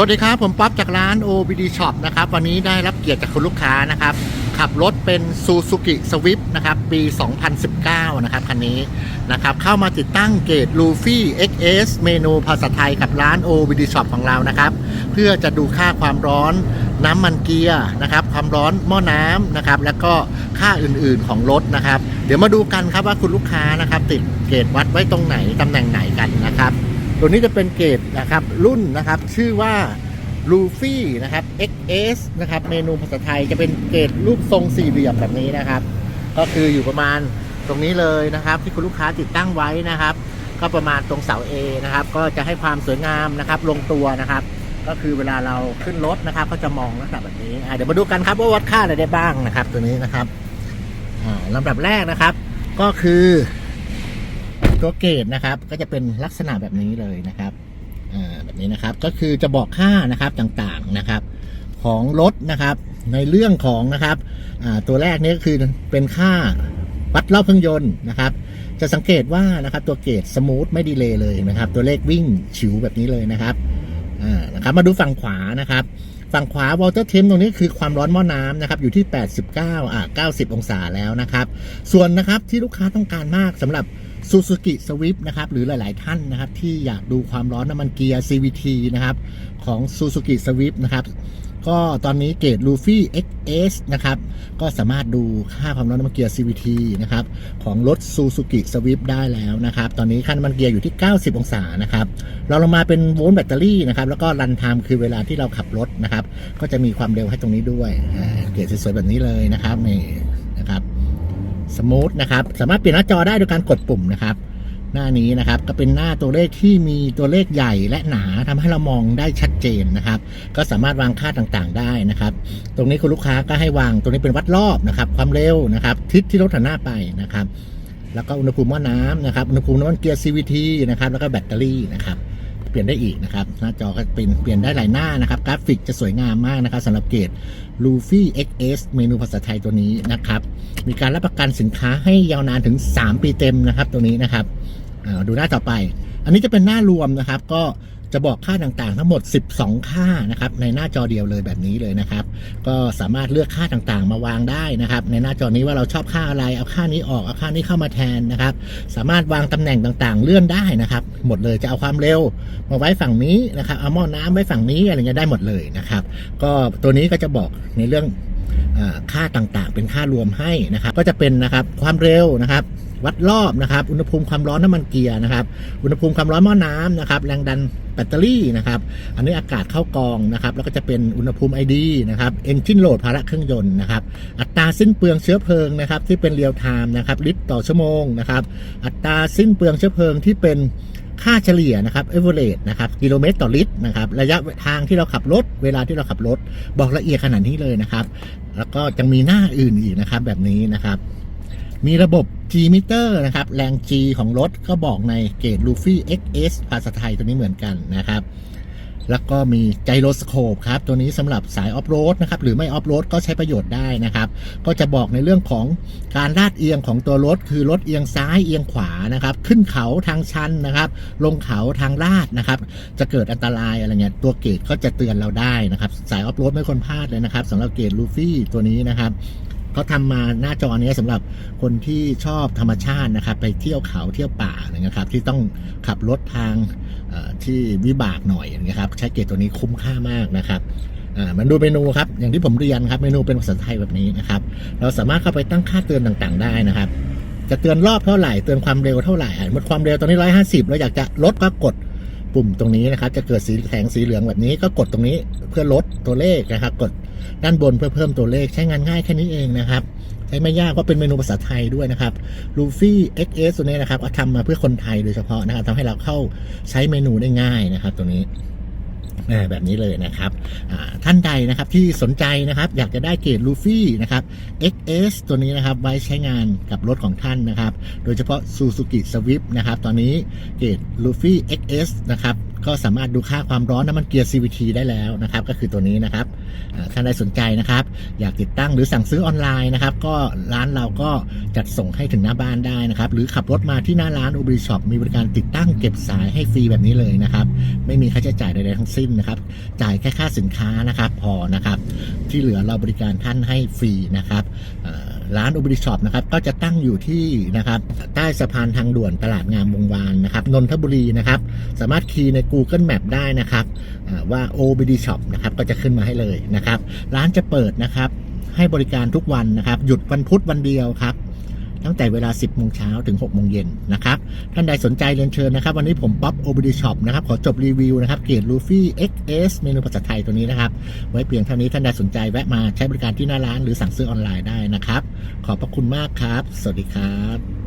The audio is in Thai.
สวัสดีครับ ผมป๊อปจากร้าน OBD Shop นะครับ วันนี้ได้รับเกียรติจากคุณลูกค้านะครับ ขับรถเป็น Suzuki Swift นะครับ ปี 2019 นะครับ คันนี้นะครับ เข้ามาติดตั้งเกต Luffy XS เมนูภาษาไทยกับร้าน OBD Shop ของเรานะครับ เพื่อจะดูค่าความร้อนน้ำมันเกียร์นะครับ ความร้อนหม้อน้ำนะครับ แล้วก็ค่าอื่นๆของรถนะครับ เดี๋ยวมาดูกันครับว่าคุณลูกค้านะครับ ติดเกตวัดไว้ตรงไหนตำแหน่งไหนกันนะครับ ตัวนี้จะเป็นเกรดนะครับรุ่นนะครับชื่อว่าลูฟี่นะครับ XS นะครับเมนูภาษาไทยจะเป็นเกรดรูปทรงสี่เหลี่ยมแบบนี้นะครับ ก็คืออยู่ประมาณตรงนี้เลยนะครับ ที่คุณลูกค้าติดตั้งไว้นะครับ ก็ประมาณตรงเสา A นะครับ ก็จะให้ความสวยงามนะครับ ลงตัวนะครับ ก็คือเวลาเราขึ้นรถนะครับ ก็จะมองลักษณะแบบนี้เดี๋ยวมาดูกันครับว่าวัดค่าอะไรได้บ้างนะครับ ตัวนี้นะครับอ่าลำดับแรกนะครับ ก็คือ ตัวเกรดนะครับ ก็จะเป็นลักษณะแบบนี้เลยนะครับแบบนี้นะครับก็คือจะบอกค่านะครับต่างๆนะครับ ของรถนะครับ ในเรื่องของนะครับตัวแรกนี้ก็คือเป็นค่าวัดรอบเครื่องยนต์นะครับ จะสังเกตว่านะครับตัวเกรดสมูทไม่ดีเลยเลยนะครับ ตัวเลขวิ่งฉิวแบบนี้เลยนะครับนะครับมาดูฝั่งขวานะครับ ฝั่งขวาวอลเตอร์เทมตรงนี้คือความร้อนหม้อน้ำนะครับ อยู่ที่ 89อ่า90 องศาแล้วนะครับ ส่วนนะครับที่ลูกค้าต้องการมากสำหรับ Suzuki Swift นะครับ หรือหลาย ๆ ท่านนะครับ ที่อยากดูความร้อนน้ำมันเกียร์ CVT นะครับ ของ Suzuki Swift นะครับ ก็ตอนนี้เกรด Luffy XS นะครับ ก็สามารถดูค่าความร้อนน้ำมันเกียร์ CVT นะครับ ของรถ Suzuki Swift ได้แล้วนะครับ ตอนนี้ค่าน้ำมันเกียร์อยู่ที่ 90 องศานะครับ เราลงมาเป็นโวลต์แบตเตอรี่นะครับ แล้วก็รันไทม์คือเวลาที่เราขับรถนะครับ ก็จะมีความเร็วให้ตรงนี้ด้วย เกรดสวยๆแบบนี้เลยนะครับนี่ สมูทนะครับ สามารถเปลี่ยนหน้าจอได้โดยการกดปุ่มนะครับ หน้านี้นะครับก็เป็นหน้าตัวเลขที่มีตัวเลขใหญ่และหนาทำให้เรามองได้ชัดเจนนะครับ ก็สามารถวางค่าต่างๆได้นะครับ ตรงนี้คุณลูกค้าก็ให้วางตรงนี้เป็นวัดรอบนะครับ ความเร็วนะครับ ทิศที่รถหันหน้าไปนะครับ แล้วก็อุณหภูมิหม้อน้ำนะครับ อุณหภูมิน้ำมันเกียร์ CVT นะครับ แล้วก็แบตเตอรี่นะครับ เปลี่ยนได้อีกนะครับ หน้าจอก็เป็นเปลี่ยนได้หลายหน้านะครับ กราฟิกจะสวยงามมากนะครับสำหรับเกรด Luffy XS เมนูภาษาไทยตัวนี้นะครับ มีการรับประกันสินค้าให้ยาวนานถึง 3 ปีเต็มนะครับตัวนี้นะครับดูหน้าต่อไป อันนี้จะเป็นหน้ารวมนะครับ ก็ จะบอกค่าต่างๆ ทั้งหมด 12 ค่านะครับในหน้าจอเดียวเลยแบบนี้เลยนะครับ ก็สามารถเลือกค่าต่างๆ มาวางได้นะครับ ในหน้าจอนี้ว่าเราชอบค่าอะไรเอาค่านี้ออกเอาค่านี้เข้ามาแทนนะครับ สามารถวางตำแหน่งต่างๆ เลื่อนได้นะครับ หมดเลยจะเอาความเร็วมาไว้ฝั่งนี้นะครับเอาหม้อน้ำไว้ฝั่งนี้อะไรเงี้ยได้หมดเลยนะครับ ก็ตัวนี้ก็จะบอกในเรื่องค่าต่างๆ เป็นค่ารวมให้นะครับ ก็จะเป็นนะครับความเร็วนะครับ วัดรอบนะครับ อุณหภูมิความร้อนน้ำมันเกียร์นะครับ อุณหภูมิความร้อนหม้อน้ำนะครับ แรงดันแบตเตอรี่นะครับ อันนี้อากาศเข้ากองนะครับ แล้วก็จะเป็นอุณหภูมิ ID นะครับ Engine Load ภาระเครื่องยนต์นะครับ อัตราสิ้นเปลืองเชื้อเพลิงนะครับ ที่เป็นเรียลไทม์นะครับ ลิตรต่อชั่วโมงนะครับ อัตราสิ้นเปลืองเชื้อเพลิงที่เป็นค่าเฉลี่ยนะครับ average นะครับ กิโลเมตรต่อลิตรนะครับ ระยะทางที่เราขับรถ เวลาที่เราขับรถ บอกละเอียดขนาดนี้เลยนะครับ แล้วก็ยังมีหน้าอื่นอีกนะครับ แบบนี้นะครับ มีระบบ G meter นะครับ แรง G ของรถก็บอกในเกรด Luffy XS ภาษาไทยตัวนี้เหมือนกันนะครับ แล้วก็มีไจโรสโคปครับ ตัวนี้สำหรับสายออฟโรดนะครับ หรือไม่ออฟโรดก็ใช้ประโยชน์ได้นะครับ ก็จะบอกในเรื่องของการลาดเอียงของตัวรถ คือรถเอียงซ้ายเอียงขวานะครับ ขึ้นเขาทางชันนะครับ ลงเขาทางลาดนะครับ จะเกิดอันตรายอะไรเงี้ย ตัวเกรดก็จะเตือนเราได้นะครับ สายออฟโรดไม่ควรพลาดเลยนะครับสำหรับเกรดลูฟี่ตัวนี้นะครับ เขาทำมาหน้าจอเนี้ยสำหรับคนที่ชอบธรรมชาตินะครับ ไปเที่ยวเขาเที่ยวป่าอะไรเงี้ยครับ ที่ต้องขับรถทางที่วิบากหน่อยอย่างเงี้ยครับใช้เกรดตัวนี้คุ้มค่ามากนะครับอ่ามันดูเมนูครับ อย่างที่ผมเรียนครับ เมนูเป็นภาษาไทยแบบนี้นะครับ เราสามารถเข้าไปตั้งค่าเตือนต่างๆ ได้นะครับ จะเตือนรอบเท่าไหร่ เตือนความเร็วเท่าไหร่หมดความเร็วตอนนี้150เราอยากจะลดก็กด ปุ่มตรงนี้นะครับ จะเกิดสีแสงสีเหลืองแบบนี้ก็กดตรงนี้เพื่อลดตัวเลขนะครับ กดด้านบนเพื่อเพิ่มตัวเลขใช้งานง่ายแค่นี้เองนะครับใช้ไม่ยากก็เป็นเมนูภาษาไทยด้วยนะครับลูฟี่เอ็กเอสตัวนี้นะครับก็ทำมาเพื่อคนไทยโดยเฉพาะนะครับทำให้เราเข้าใช้เมนูได้ง่ายนะครับ ตัวนี้ แบบนี้เลยนะครับท่านใดนะครับที่สนใจนะครับอยากจะได้เกรดลูฟี่นะครับ XS ตัวนี้นะครับไว้ใช้งานกับรถของท่านนะครับ โดยเฉพาะ Suzuki Swift นะครับตอนนี้เกรดลูฟี่ XS นะครับก็สามารถดูค่าความร้อนน้ำมันเกียร์ CVT ได้แล้วนะครับ ก็คือตัวนี้นะครับท่านใดสนใจนะครับ อยากติดตั้งหรือสั่งซื้อออนไลน์นะครับ ก็ร้านเราก็จัดส่งให้ถึงหน้าบ้านได้นะครับ หรือขับรถมาที่หน้าร้านอุบ r ช็อปมีบริการติดตั้งเก็บสายให้ฟรีแบบนี้เลยนะครับ ไม่มีค่าใช้จ่ายใดๆทั้งสิ้นนะครับ จ่ายแค่ค่าสินค้านะครับพอนะครับ ที่เหลือเราบริการท่านให้ฟรีนะครับ ร้านอุบ r ช็อปนะครับก็จะตั้งอยู่ที่นะครับใต้สะพานทางด่วนตลาดงามวงวานนะครับนนทบุรีนะครับสามารถคีย์ใน Google Map ได้นะครับอ่าว่า OBD Shop นะครับก็จะขึ้นมาให้เลยนะครับ ร้านจะเปิดนะครับให้บริการทุกวันนะครับ หยุดวันพุธวันเดียวครับ ตั้งแต่เวลา 10โมงเช้าถึง6โมงเย็นนะครับ ท่านใดสนใจเรียนเชิญนะครับ วันนี้ผมป๊อป OBD Shop นะครับ ขอจบรีวิวนะครับ เกียรติลูฟี่ XS เมนูภาษาไทยตัวนี้นะครับ ไว้เพียงเท่านี้ท่านใดสนใจแวะมาใช้บริการที่หน้าร้านหรือสั่งซื้อออนไลน์ได้นะครับ ขอบพระคุณมากครับ สวัสดีครับ